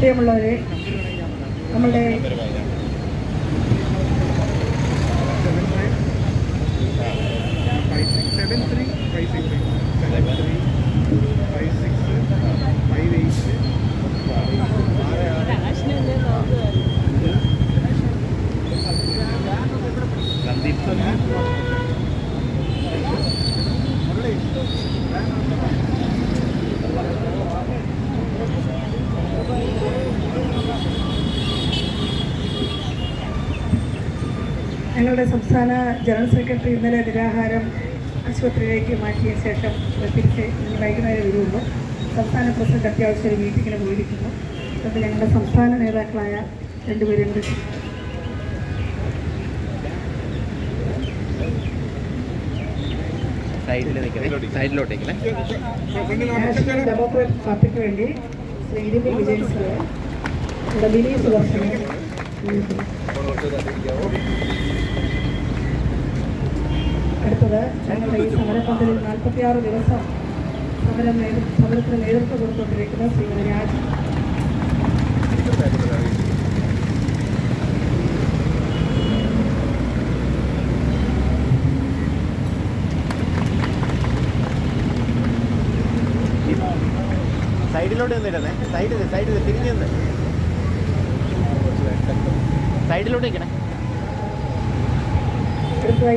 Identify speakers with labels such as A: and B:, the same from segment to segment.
A: പ്രിയമുള്ളവരെ നമ്മളുടെ
B: seven three five six seven three five six
A: ഞങ്ങളുടെ സംസ്ഥാന ജനറൽ സെക്രട്ടറി ഇന്നലെ നിരാഹാരം ആശുപത്രിയിലേക്ക് മാറ്റിയ ശേഷം തിരിച്ച് ഇന്ന് വൈകുന്നേരം വരുമ്പോൾ സംസ്ഥാന പ്രസിഡന്റ് അത്യാവശ്യം ഒരു മീറ്റിങ്ങിന് പോയിരിക്കുന്നു. അതുകൊണ്ട് ഞങ്ങളുടെ സംസ്ഥാന നേതാക്കളായ രണ്ടുപേരുണ്ട്. നാഷണൽ ഡെമോക്രാറ്റിക് പാർട്ടിക്ക് വേണ്ടി ശ്രീ ഇരുമ്പി വിജയൻ സാർ മിനി സുദർശനെ അടുത്തത് ഞങ്ങളുടെ ഈ സമരപന്തലിൽ നാൽപ്പത്തിയാറ് ദിവസം സമരം സമരത്തിന് നേതൃത്വം കൊടുത്തുകൊണ്ടിരിക്കുന്ന ശ്രീമതി രാജ്.
C: സൈഡിലോട്ട് നിന്നിരുന്നേ സൈഡിൽ സൈഡിൽ തിരിഞ്ഞു സൈഡിലോട്ട് നിൽക്കണേ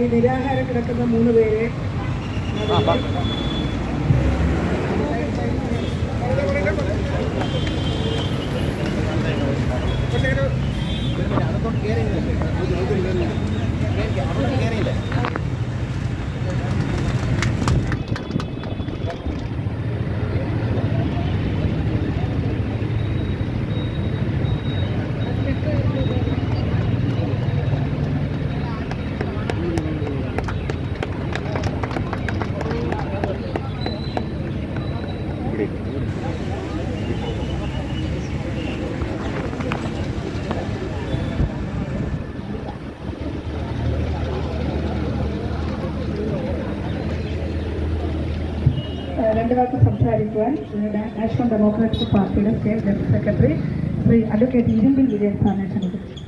A: നിരാഹാരം കിടക്കുന്ന മൂന്ന് പേരെ വാക്ക് സംസാരിക്കുവാൻ നാഷണൽ ഡെമോക്രാറ്റിക് പാർട്ടിയുടെ state general secretary Shri advocate Irumbil Vijayan സാറിനെ ക്ഷണിക്കുന്നു.